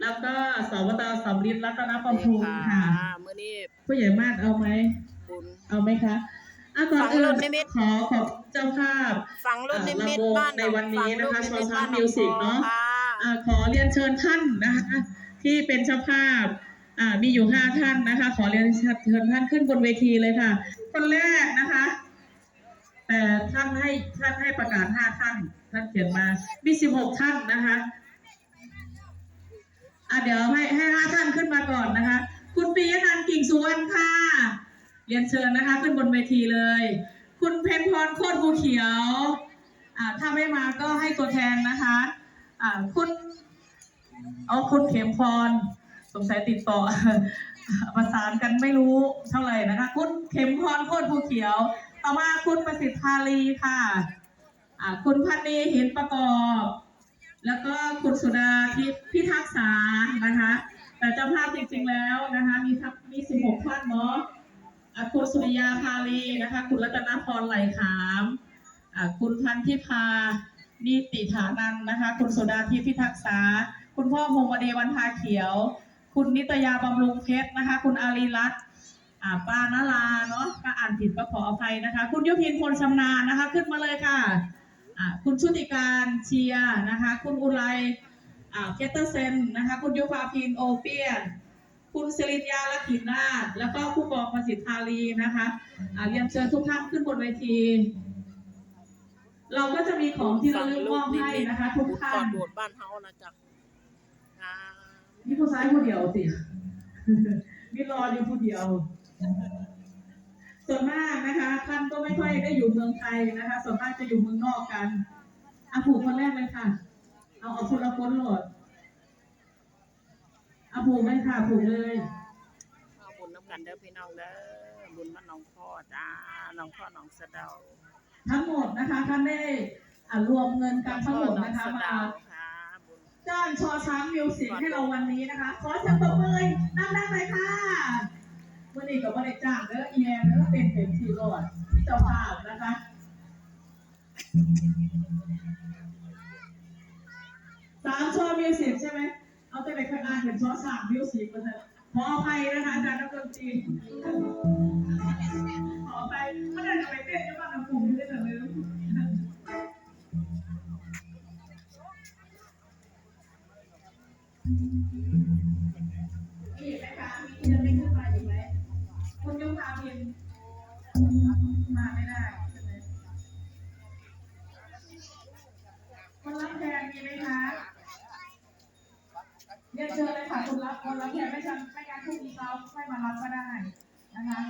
แล้วก็สวตสำริดรัตนประภูมิค่ะมื้อนี้ผู้ใหญ่มากเอาไหมบุญเอาไหมคะอะก่อนฟังอื่รุ่นนนิมิตขอขอบเจ้าภาพฟังรุ่นนิมิตอ่าบ้านในวันนี้นะคะฟังรุ่ชอช้างบ้มิวสิกเนอะค่ะอ่าขอเรียนเชิญท่านนะคะที่เป็นเจ้าภาพอ่ามีอยู่ห้าท่านนะคะ ขอเรียนเชิญท่านขึ้นบนเวทีเลยค่ะ คนแรกนะคะ แต่ท่านให้ท่านให้ประกาศห้าท่าน ท่านเขียนมามีสิบหกท่านนะคะ อะเดี๋ยวให้ให้ห้าท่านขึ้นมาก่อนนะคะ คุณปียนันท์กิ่งสุวรรณค่ะ เรียนเชิญนะคะ ขึ้นบนเวทีเลย คุณเพนพรโคตรภูเขียวอ่าถ้าไม่มาก็ให้ตัวแทนนะคะอ่าคุณเอาคุณเขมพรสงสัยติดต่อ ประสานกันไม่รู้เท่าไหร่นะคะ คุณเขมพรโคตรภูเขียว ต่อมาคุณประสิทธาลีค่ะอ่าคุณพันนีหินประกอบ แล้วก็คุณสุดาทิพย์พิทักษานะคะ แต่เจ้าภาพจริงๆแล้วนะคะ มีทักมีสิบหกท่านเนาะอะคุณสุริยาภาลีนะคะ คุณรัตนพรไหลขามคุณพันธิพานิติฐานันนะคะ คุณโสดาทิพย์พิทักษาคุณพ่อพงวดีวันทาเขียว คุณนิตยาบำรุงเพชรนะคะ คุณอารีรัตน์อ่าปานาลาเนาะก็อ่านผิดก็ขออภัยนะคะ คุณยุพินพลชำนาญนะคะ ขึ้นมาเลยค่ะ คุณชุติการเชียร์นะคะ คุณอุไรอ่าเคเตอร์เซนนะคะ คุณยุพาพินโอเปียน คุณสิรินยาละขินนาถแล้วก็ผู้กองประสิทธาลีนะคะอ่าเรียนเชิญทุกท่านขึ้นบนเวที เราก็จะมีของที่เราเลือกมอบให้นะคะทุกท่าก่อนนโบสถ์บ้านเฮานะจ๊ะอ่ามีผู้ชายผู้เดียวสิมีรออยู่ผู้เดียว ส่วนมากนะคะท่านก็ไม่ค่อยได้อยู่เมืองไทยนะคะ ส่วนมากจะอยู่เมืองนอกกันอะผูกคนแรกเลยค่ะ เอาเอาคนละคนโหลดเอาผูกเลยค่ะผูกเลยเอาบุญน้ำกันเด้อพี่น้องเด้อบุญบ้านหนองพ่อจ้าหนองพ่อหนองสะเดาทั้งหมดนะคะท่านได้อะรวมเงินกันทั้งหมดหนองนะคะสะมาเดาค่ะบุญจ้างชอช้างมิวสิกให้เราวันนี้นะคะ ขอเสียงปรบมือนั่งได้เลยค่ะ วันนี้กับวันนี้จ้างเด้อเอียเด้อเป็นเต็มที่รอดที่เจ้าภาพนะคะสามชอมิวสิกใช่ไหมเอาแต่ในข้างานเป็นชอสามมิวสิกมาเถอะขออภัยนะคะอาจารย์นักดนตรีขออภัยไม่ได้จะไปเต้นที่บ้านน้ำปุ่มที่ได้แต่ลืม มาไม่ได้คนรับแทนมีไหมคะเรียนเชิญเลยค่ะคนรับคนรับแทนไม่จำไม่การทุกทีเราไม่มารับก็ได้นะคะ